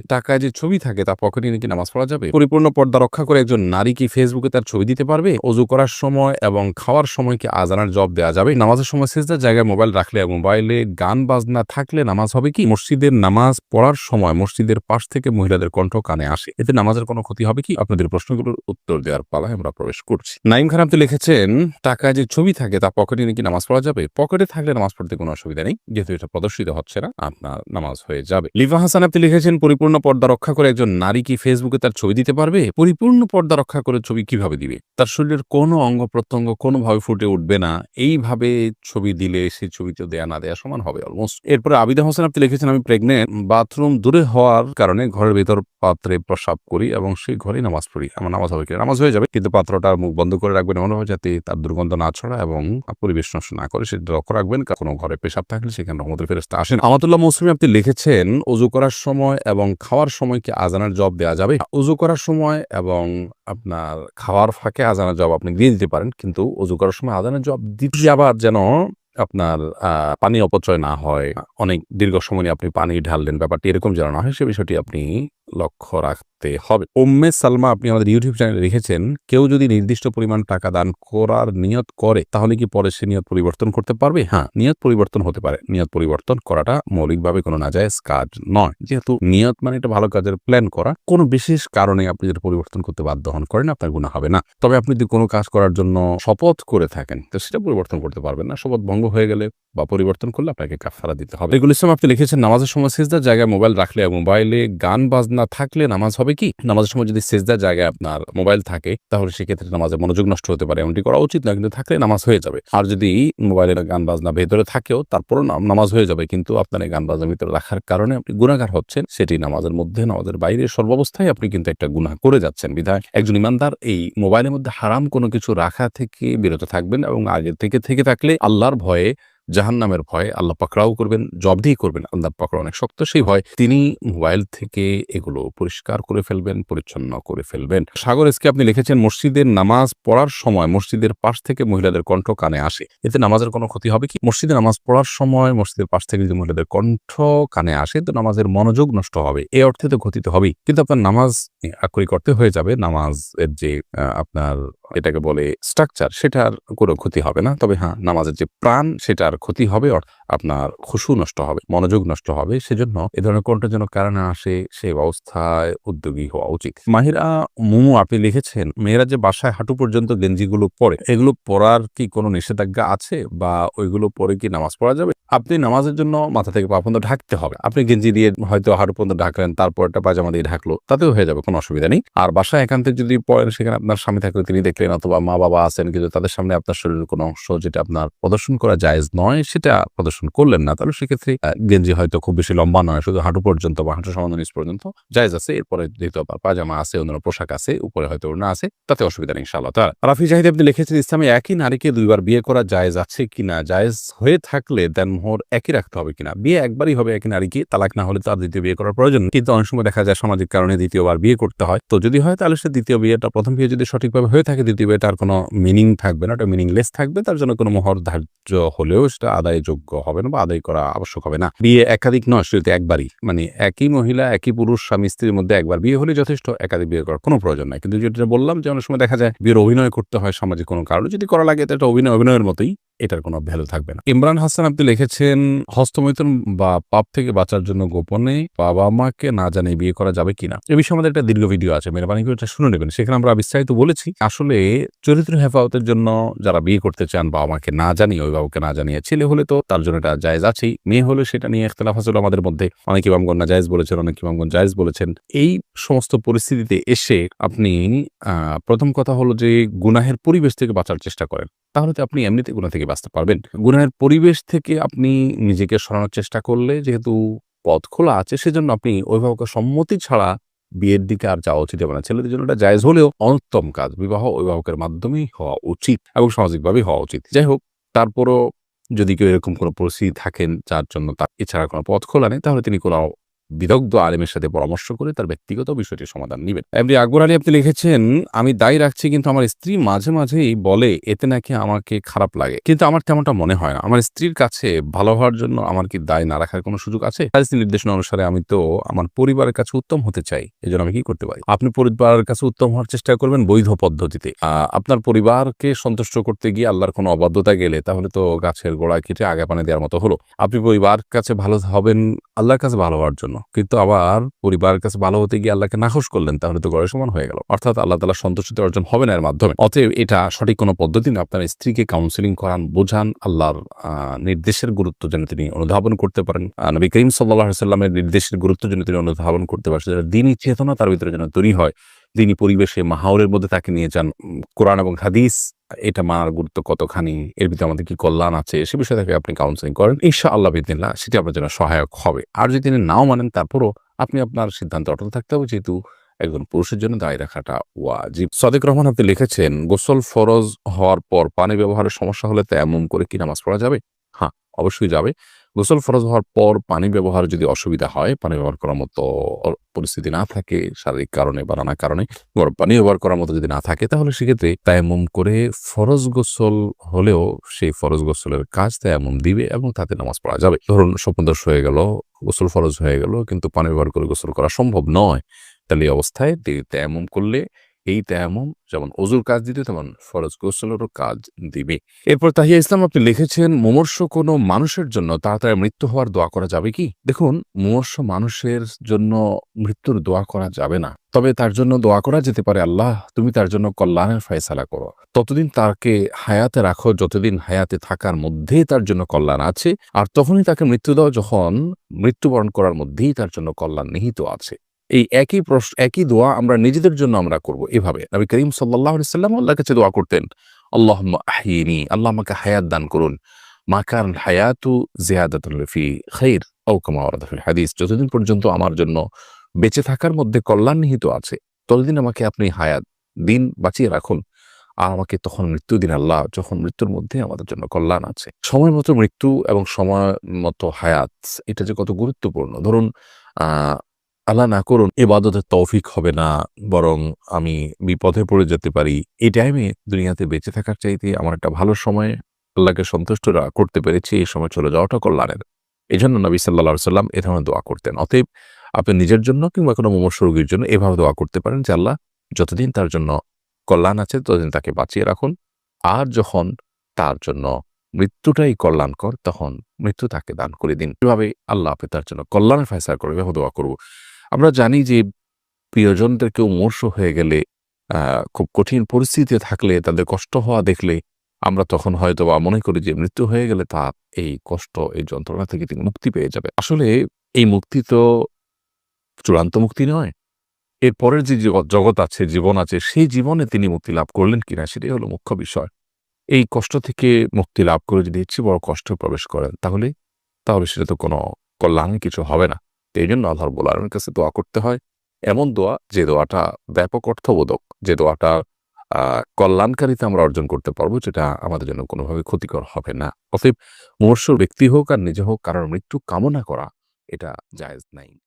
টাকায় যে ছবি থাকে তা পকেটে নাকি নামাজ পড়া যাবে? পরিপূর্ণ পর্দা রক্ষা করে একজন নারী কি ফেসবুকে তার ছবি দিতে পারবে? অজু করার সময় এবং খাওয়ার সময় কি আজানার জব দেওয়া যাবে? নামাজের সময় সেজদার জায়গায় মোবাইল রাখলে মোবাইলে গান বাজনা থাকলে নামাজ হবে কি? মসজিদের নামাজ পড়ার সময় মসজিদের পাশ থেকে মহিলাদের কণ্ঠ কানে আসে। এতে নামাজের কোনো ক্ষতি হবে কি? আপনাদের প্রশ্নগুলোর উত্তর দেওয়ার পালায় আমরা প্রবেশ করছি। নাইম খান আপনি লিখেছেন, টাকায় যে ছবি থাকে তা পকেটে নাকি নামাজ পড়া যাবে? পকেটে থাকলে নামাজ পড়তে কোনো অসুবিধা নেই, যেহেতু এটা প্রদর্শিত হচ্ছে না, আপনার নামাজ হয়ে যাবে। লিভা হাসান আপনি লিখেছেন, পরিপূর্ণ পর্দা রক্ষা করে একজন নারী কি ফেসবুকে তার ছবি দিতে পারবে? পরিপূর্ণ পর্দা রক্ষা করে ছবি কীভাবে দিবে? তার শরীরের কোনো অঙ্গ প্রত্যঙ্গ কোনোভাবে ফুটে উঠবে না। এইভাবে ছবি দিলে সেই ছবিতে দেয়া না দেয়া সমান হবে অলমোস্ট এরপরে আবিদা হোসেন আপনি লিখেছেন, আমি প্রেগনেন্ট বাথরুম দূরে হওয়ার কারণে ঘরের ভেতর পাত্রে প্রসাব করি এবং সেই ঘরে নামাজ পড়ি। আমার নামাজ হবে নামাজ হয়ে যাবে, কিন্তু পাত্রটা মুখ বন্ধ করে রাখবেন এমনভাবে যাতে তার দুর্গন্ধ না ছড়া এবং পরিবেশ নষ্ট না করে। সেটা লক্ষ্য রাখবেন কোনো ঘরে পেশাব থাকলে সেখানে রহমতের ফেরস্তা আসেন আমাতুল্লাহ মৌসুমী আপনি লিখেছেন উজু করার সময় এবং খাওয়ার সময় কি আজানের জব দেওয়া যাবে? উজু করার সময় এবং আপনার খাওয়ার ফাঁকে আজানের জব আপনি দিয়ে দিতে পারেন, কিন্তু উজু করার সময় আজানের জব দিতে আবার যেন আপনার পানি অপচয় না হয়। অনেক দীর্ঘ সময় আপনি পানি ঢাললেন, ব্যাপারটি এরকম যেন না হয়, সে বিষয়টি আপনি লক্ষ্য রাখতে হবে। ওম্মে সালমা আপনি আমাদের ইউটিউব চ্যানেলে লিখেছেন কেউ যদি নির্দিষ্ট পরিমাণ টাকা দান করার নিয়ত করে, তাহলে কি পরে সে নিয়ত পরিবর্তন করতে পারবে? হ্যাঁ নিয়ত পরিবর্তন হতে পারে। নিয়ত পরিবর্তন করাটা মৌলিকভাবে কোনো নাজায়েজ কাজ নয়। যেহেতু নিয়ত মানে এটা ভালো কাজের প্ল্যান করা, কোনো বিশেষ কারণে আপনি যেটা পরিবর্তন করতে বাধ্য হন করেন, আপনার গুণা হবে না। তবে আপনি যদি কোনো কাজ করার জন্য শপথ করে থাকেন, তো সেটা পরিবর্তন করতে পারবেন না। শপথ ভঙ্গ হয়ে গেলে বা পরিবর্তন করলে আপনাকে কাফারা দিতে হবে। এগুলো ইসলাম, আপনি লিখেছেন, নামাজের সময় সেজদার জায়গায় মোবাইল রাখলে মোবাইলে গান বাজনা থাকলে নামাজ হবে কি? নামাজের সময় যদি সেজদার জায়গায় আপনার মোবাইল থাকে, তাহলে সেক্ষেত্রে নামাজের মনোযোগ নষ্ট হতে পারে। এমনটি করা উচিত না, কিন্তু থাকলে নামাজ হয়ে যাবে। আর যদি মোবাইলের গান বাজনা ভেতরে থাকেও, তারপরও নামাজ হয়ে যাবে। কিন্তু আপনার এই গান বাজনা ভিতরে রাখার কারণে আপনি গুণাগার হচ্ছেন। সেটি নামাজের মধ্যে, নামাজের বাইরে সর্বাবস্থায় আপনি কিন্তু একটা গুনাহ করে যাচ্ছেন। বিধায় একজন ইমানদার এই মোবাইলের মধ্যে হারাম কোনো কিছু রাখা থেকে বিরত থাকবেন এবং আগে থেকে থেকে থাকলে আল্লাহর ভয়ে জাহান্নামের ভয় আল্লাহ পাকড়াও করবেন জব্দি করবেন, আল্লাহ পাকড়া অনেক শক্ত, সেই ভয় তিনি মোবাইল থেকে এগুলো পরিষ্কার করে ফেলবেন, পরিচ্ছন্ন করে ফেলবেন। সাগর এসকে আপনি লিখেছেন, মসজিদের নামাজ পড়ার সময় মসজিদের পাশ থেকে মহিলাদের কণ্ঠ কানে আসে। এতে নামাজের কোনো ক্ষতি হবে কি? মসজিদে নামাজ পড়ার সময় মসজিদের পাশ থেকে যদি মহিলাদের কণ্ঠ কানে আসে, তো নামাজের মনোযোগ নষ্ট হবে, এ অর্থে তো ক্ষতি তো হবেই। কিন্তু আপনার নামাজ আকুরি করতে হয়ে যাবে নামাজ এর যে আপনার এটাকে বলে স্ট্রাকচার সেটার কোনো ক্ষতি হবে না। তবে হ্যাঁ নামাজের যে প্রাণ, সেটার ক্ষতি হবে আপনার খুশু নষ্ট হবে, মনোযোগ নষ্ট হবে, সেজন্য এ ধরনের কোনটা যেন কারণে আসে সেই অবস্থায় উদ্যোগী হওয়া উচিত। মাহিরা মুমু আপনি লিখেছেন, মেয়েরা যে বাসায় হাঁটু পর্যন্ত গেঞ্জিগুলো পরে, এগুলো পরার কি কোনো নিষেধাজ্ঞা আছে? বা ওইগুলো পরে কি নামাজ পড়া যাবে? আপনি নামাজের জন্য মাথা থেকে পা পর্যন্ত ঢাকতে হবে। আপনি গেঞ্জি দিয়ে হয়তো হাঁটু পর্যন্ত ঢাকলেন, তারপর একটা পাজামা দিয়ে ঢাকলো, তাতেও হয়ে যাবে, কোনো অসুবিধা নেই। আর বাসায় একান্তে যদি পড়েন, সেখানে আপনার স্বামী থাকলে তিনি দেখলেন অথবা মা বাবা আছেন, কিন্তু তাদের সামনে আপনার শরীরের কোনো অংশ যেটা আপনার প্রদর্শন করা জায়েজ নয়, সেটা প্রদর্শন করলেন না, তাহলে সেক্ষেত্রে গেঞ্জি হয়তো খুব বেশি লম্বা নয়, শুধু হাঁটু পর্যন্ত বা হাঁটু সমাধান নিচ পর্যন্ত জায়েজ আছে। এরপরে যেহেতু আপনার পাজামা আছে অন্য পোশাক আছে, উপরে হয়তো ওড়না আছে, তাতে অসুবিধা নেই, ইনশাআল্লাহ। তার রাফি জাহিদ আপনি লিখেছেন, ইসলামে একই নারীকে দুইবার বিয়ে করা জায়েজ আছে কিনা? জায়েজ হয়ে থাকলে দেন মোহর একই রাখতে হবে কিনা? বিয়ে একবারই হবে একই নারীকে, তালাক না হলে তার দ্বিতীয় বিয়ে করার প্রয়োজন কিন্তু অনেক সময় দেখা যায় সামাজিক কারণে দ্বিতীয়বার বিয়ে করতে হয়। তো যদি হয়, তাহলে সে দ্বিতীয় বিয়েটা, প্রথম বিয়ে যদি সঠিকভাবে হয়ে থাকে, দ্বিতীয় বিয়েটার কোনো মিনিং থাকবে না, ওটা মিনিংলেস থাকবে, তার জন্য কোনো মোহর ধার্য হলেও সেটা আদায়যোগ্য হবে না বা আদায় করা আবশ্যক হবে না। বিয়ে একাধিক নয় সেটা একবারই। মানে একই মহিলা, একই পুরুষ, স্বামী, স্ত্রীর মধ্যে একবার বিয়ে হলে যথেষ্ট একাধিক বিয়ে করার কোনো প্রয়োজন নাই। কিন্তু যেটা বললাম যে অনেক সময় দেখা যায় বিয়ের অভিনয় করতে হয় সমাজে কোনো কারণে। যদি করা লাগে, তো এটা অভিনয়, অভিনয়ের মতোই। এটার কোনো ভ্যালু থাকবে না। ইমরান হাসান আপনি লিখেছেন, হস্তমৈথুন বা পাপ থেকে বাঁচার জন্য গোপনে বাবা মাকে না জানিয়ে বিয়ে করা যাবে কিনা? এ বিষয়ে আমাদের একটা দীর্ঘ ভিডিও আছে, মেহরবানি করে শুনে নেবেন। সেখানে আমরা বিস্তারিত বলেছি, আসলে চরিত্র হেফাজতের জন্য যারা বিয়ে করতে চান, বাবা মাকে না জানিয়ে, অভিভাবককে না জানিয়ে, ছেলে হলে তো তার জন্য এটা জায়েজ আছেই, মেয়ে হলে সেটা নিয়ে ইখতলাফ আসলে আমাদের মধ্যে। অনেক ইমামগণ না জায়েজ বলেছেন, অনেক ইমামগণ জায়েজ বলেছেন। এই সমস্ত পরিস্থিতিতে এসে আপনি প্রথম কথা হলো যে গুনাহের পরিবেশ থেকে বাঁচার চেষ্টা করেন। তাহলে তো আপনি এমনিতে গুণা থেকে বাঁচতে পারবেন। গুনাহের পরিবেশ থেকে আপনি নিজেকে সরানোর চেষ্টা করলে যেহেতু পথ খোলা আছে, সেজন্য আপনি অভিভাবকের সম্মতি ছাড়া বিয়ের দিকে আর যাওয়া উচিত হবে না। ছেলেদের জন্য এটা জায়েজ হলেও অনুত্তম কাজ, বিবাহ অভিভাবকের মাধ্যমেই হওয়া উচিত এবং সামাজিকভাবেই হওয়া উচিত। যাই হোক, তারপরও যদি কেউ এরকম কোনো পরিস্থিতি থাকেন যার জন্য তার এছাড়া কোনো পথ খোলা নেই, তাহলে তিনি কোনো বিদগ্ধ আলেমের সাথে পরামর্শ করে তার ব্যক্তিগত বিষয়টি সমাধান নেবেন। এমনি আকবর আলী, আপনি লিখেছেন, আমি দায়ী রাখছি কিন্তু আমার স্ত্রী মাঝে মাঝেই বলে, এতে নাকি আমাকে খারাপ লাগে। কিন্তু আমার তেমনটা মনে হয় না। আমার স্ত্রীর কাছে ভালো হওয়ার জন্য আমার কি দায় না রাখার কোনো সুযোগ আছে? হাদিস নির্দেশনা অনুসারে আমি তো আমার পরিবারের কাছে উত্তম হতে চাই। এই জন্য আমি কি করতে পারি? আপনি পরিবারের কাছে উত্তম হওয়ার চেষ্টা করবেন বৈধ পদ্ধতিতে। আপনার পরিবারকে সন্তুষ্ট করতে গিয়ে আল্লাহর কোনো অবাধ্যতা গেলে তাহলে তো গাছের গোড়ায় কেটে আগে পানি দেওয়ার মতো হলো। আপনি পরিবার কাছে ভালো হবেন আল্লাহর কাছে ভালো হওয়ার জন্য। কিন্তু আবার পরিবারের কাছে ভালো হতে গিয়ে আল্লাহকে নাকশ করলেন, তাহলে তো গড়ের সমান হয়ে গেল। অর্থাৎ আল্লাহ তালা সন্তুষ্টি অর্জন হবে না এর মাধ্যমে। অতএব এটা সঠিক কোনো পদ্ধতি না। আপনার স্ত্রীকে কাউন্সিলিং করান, বোঝান, আল্লাহর নির্দেশের গুরুত্ব যেন তিনি অনুধাবন করতে পারেন। নবী করিম সাল্লাহ সাল্লামের নির্দেশের গুরুত্ব যেন তিনি অনুধাবন করতে পারেন। সেটা দিনই চেতনা তার ভিতরে যেন তৈরি হয়। দিনই পরিবেশে মাহাউরের মধ্যে তাকে নিয়ে যান। কোরআন এবং হাদিস এটা মানার গুরুত্ব কতখানি, এর ভিতরে আমাদের কি কল্যাণ আছে, সে বিষয়ে থেকে আপনি কাউন্সেলিং করেন। ঈশা আল্লাহ বিদিল্লা সেটি আপনার জন্য সহায়ক হবে। আর যদি তিনি নাও মানেন, তারপরও আপনি আপনার সিদ্ধান্ত অটল থাকতে হবে, যেহেতু একজন পুরুষের জন্য দায় রাখাটা ওয়াজিব। সাদেক রহমান আপনি লিখেছেন, গোসল ফরজ হওয়ার পর পানি ব্যবহারের সমস্যা হলে তেমন করে কি নামাজ পড়া যাবে? হ্যাঁ অবশ্যই যাবে। গোসল ফরজ হওয়ার পর পানি ব্যবহার যদি অসুবিধা হয়, পানি ব্যবহার করার মতো পরিস্থিতি না থাকে, শারীরিক কারণে বা নানা কারণে, গরম পানি ব্যবহার করার মতো যদি না থাকে, তাহলে সেক্ষেত্রে তায়াম্মুম করে ফরজ গোসল হলেও সেই ফরজ গোসলের কাজ তায়াম্মুম দিবে এবং তাতে নামাজ পড়া যাবে। ধরুন স্বপ্নদোষ হয়ে গেল, গোসল ফরজ হয়ে গেল, কিন্তু পানি ব্যবহার করে গোসল করা সম্ভব নয়, তাহলে এই অবস্থায় তিনি তায়াম্মুম করলে এই তায়াম্মুম যেমন অজুর কাজ দিতে, তেমন ফরজ গোসলেরও কাজ দিবে। এরপর তাহিয়া ইসলাম, আপনি লিখেছেন, মুমর্ষ কোনো মানুষের জন্য তাড়াতাড়ি মৃত্যু হওয়ার দোয়া করা যাবে কি? দেখুন, মুমর্ষ মানুষের জন্য মৃত্যুর দোয়া করা যাবে না। তবে তার জন্য দোয়া করা যেতে পারে, আল্লাহ, তুমি তার জন্য কল্যাণের ফয়সালা করো। ততদিন তাকে হায়াতে রাখো, যতদিন হায়াতে থাকার মধ্যেই তার জন্য কল্যাণ আছে। আর তখনই তাকে মৃত্যু দাও, যখন মৃত্যুবরণ করার মধ্যেই তার জন্য কল্যাণ নিহিত আছে। এই একই প্রশ্ন, একই দোয়া আমরা নিজেদের জন্য আমরা করব। এভাবে নবী করিম সাল্লাহ সাল্লাম আল্লাহর কাছে দোয়া করতেন আল্লাহ আহিনি আল্লাহ আমাকে হায়াত দান করুন। মাকার হায়াতু জিয়াদাতুল ফি খৈর হাদিস। যতদিন পর্যন্ত আমার জন্য বেঁচে থাকার মধ্যে কল্যাণ নিহিত আছে, ততদিন আমাকে আপনি হায়াত দিন, বাঁচিয়ে রাখুন। আর আমাকে তখন মৃত্যু দিন আল্লাহ, যখন মৃত্যুর মধ্যে আমাদের জন্য কল্যাণ আছে। সময় মতো মৃত্যু এবং সময় মতো হায়াত, এটা যে কত গুরুত্বপূর্ণ। ধরুন আল্লাহ না করুন এবাদতের তৌফিক হবে না, বরং আমি বিপদে পড়ে যেতে পারি। এই টাইমে দুনিয়াতে বেঁচে থাকার চাইতে আমার একটা ভালো সময় আল্লাহকে সন্তুষ্ট করতে পেরেছি। এই সময় চলে যাওয়াটা কল্যাণের। এই জন্য নবী সাল্লাহ সাল্লাম এ ধরনের দোয়া করতেন। অতএব আপনি নিজের জন্য কিংবা কোনো মুমর্ষ রোগীর জন্য এভাবে দোয়া করতে পারেন যে, আল্লাহ, যতদিন তার জন্য কল্যাণ আছে, ততদিন তাকে বাঁচিয়ে রাখুন। আর যখন তার জন্য মৃত্যুটাই কল্যাণকর, তখন মৃত্যু তাকে দান করে দিন। এভাবে আল্লাহ আপনি তার জন্য কল্যাণের করবে এভাবে দোয়া করব। আমরা জানি যে প্রিয়জনদের কেউ মর্ষ হয়ে গেলে খুব কঠিন পরিস্থিতিতে থাকলে, তাদের কষ্ট হওয়া দেখলে আমরা তখন হয়তো বা মনে করি যে মৃত্যু হয়ে গেলে তার এই কষ্ট, এই যন্ত্রণা থেকে তিনি মুক্তি পেয়ে যাবে। আসলে এই মুক্তি তো চূড়ান্ত মুক্তি নয়। এর পরের যে জগৎ- আছে, জীবন আছে, সেই জীবনে তিনি মুক্তি লাভ করলেন কিনা সেটাই হলো মুখ্য বিষয়। এই কষ্ট থেকে মুক্তি লাভ করে যদি ইচ্ছে বড় কষ্ট প্রবেশ করেন, তাহলে তাহলে সেটা তো কোনো কল্যাণ কিছু হবে না। এই জন্য আল্লাহর আলমীর কাছে দোয়া করতে হয়। এমন দোয়া যে দোয়াটা ব্যাপক অর্থবোধক, যে দোয়াটা কল্যাণকারিতা আমরা অর্জন করতে পারব, যেটা আমাদের জন্য কোনোভাবে ক্ষতিকর হবে না। অতএব মহর্ষ ব্যক্তি হোক আর নিজে হোক, কারোর মৃত্যু কামনা করা এটা জায়েজ নাই।